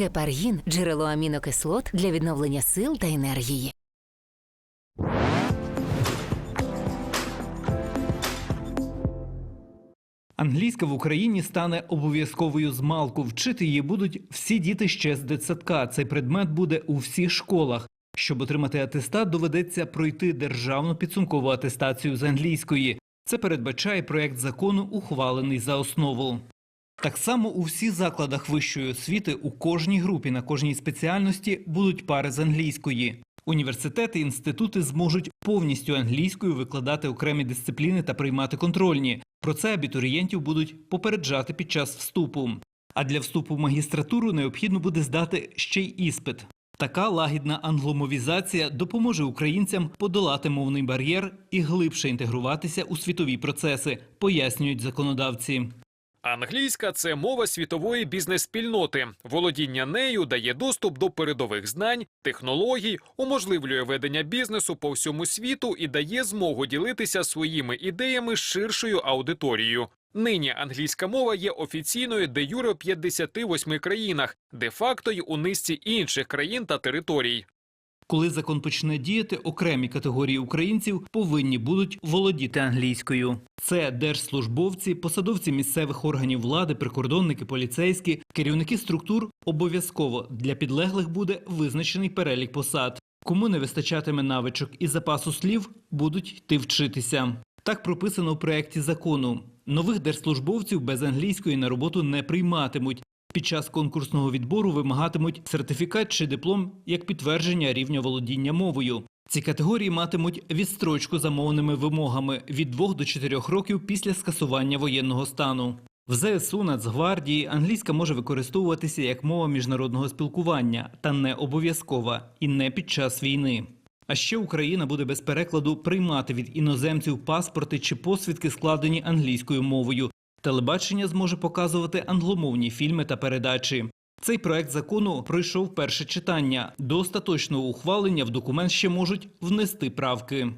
Гепаргін джерело амінокислот для відновлення сил та енергії. Англійська в Україні стане обов'язковою з малку. Вчити її будуть всі діти ще з дитсадка. Цей предмет буде у всіх школах. Щоб отримати атестат, доведеться пройти державну підсумкову атестацію з англійської. Це передбачає проект закону, ухвалений за основу. Так само у всіх закладах вищої освіти у кожній групі на кожній спеціальності будуть пари з англійської. Університети інститути зможуть повністю англійською викладати окремі дисципліни та приймати контрольні. Про це абітурієнтів будуть попереджати під час вступу. А для вступу в магістратуру необхідно буде здати ще й іспит. Така лагідна англомовізація допоможе українцям подолати мовний бар'єр і глибше інтегруватися у світові процеси, пояснюють законодавці. Англійська це мова світової бізнес-спільноти. Володіння нею дає доступ до передових знань, технологій, уможливлює ведення бізнесу по всьому світу і дає змогу ділитися своїми ідеями з ширшою аудиторією. Нині англійська мова є офіційною де юре в 58 країнах, де факто й у низці інших країн та територій. Коли закон почне діяти, окремі категорії українців повинні будуть володіти англійською. Це держслужбовці, посадовці місцевих органів влади, прикордонники, поліцейські, керівники структур. Обов'язково для підлеглих буде визначений перелік посад. Кому не вистачатиме навичок і запасу слів, будуть йти вчитися. Так прописано у проєкті закону. Нових держслужбовців без англійської на роботу не прийматимуть. Під час конкурсного відбору вимагатимуть сертифікат чи диплом як підтвердження рівня володіння мовою. Ці категорії матимуть відстрочку за мовними вимогами від 2 до 4 років після скасування воєнного стану. В ЗСУ Нацгвардії англійська може використовуватися як мова міжнародного спілкування, та не обов'язкова і не під час війни. А ще Україна буде без перекладу приймати від іноземців паспорти чи посвідки, складені англійською мовою. Телебачення зможе показувати англомовні фільми та передачі. Цей проект закону пройшов перше читання. До остаточного ухвалення в документ ще можуть внести правки.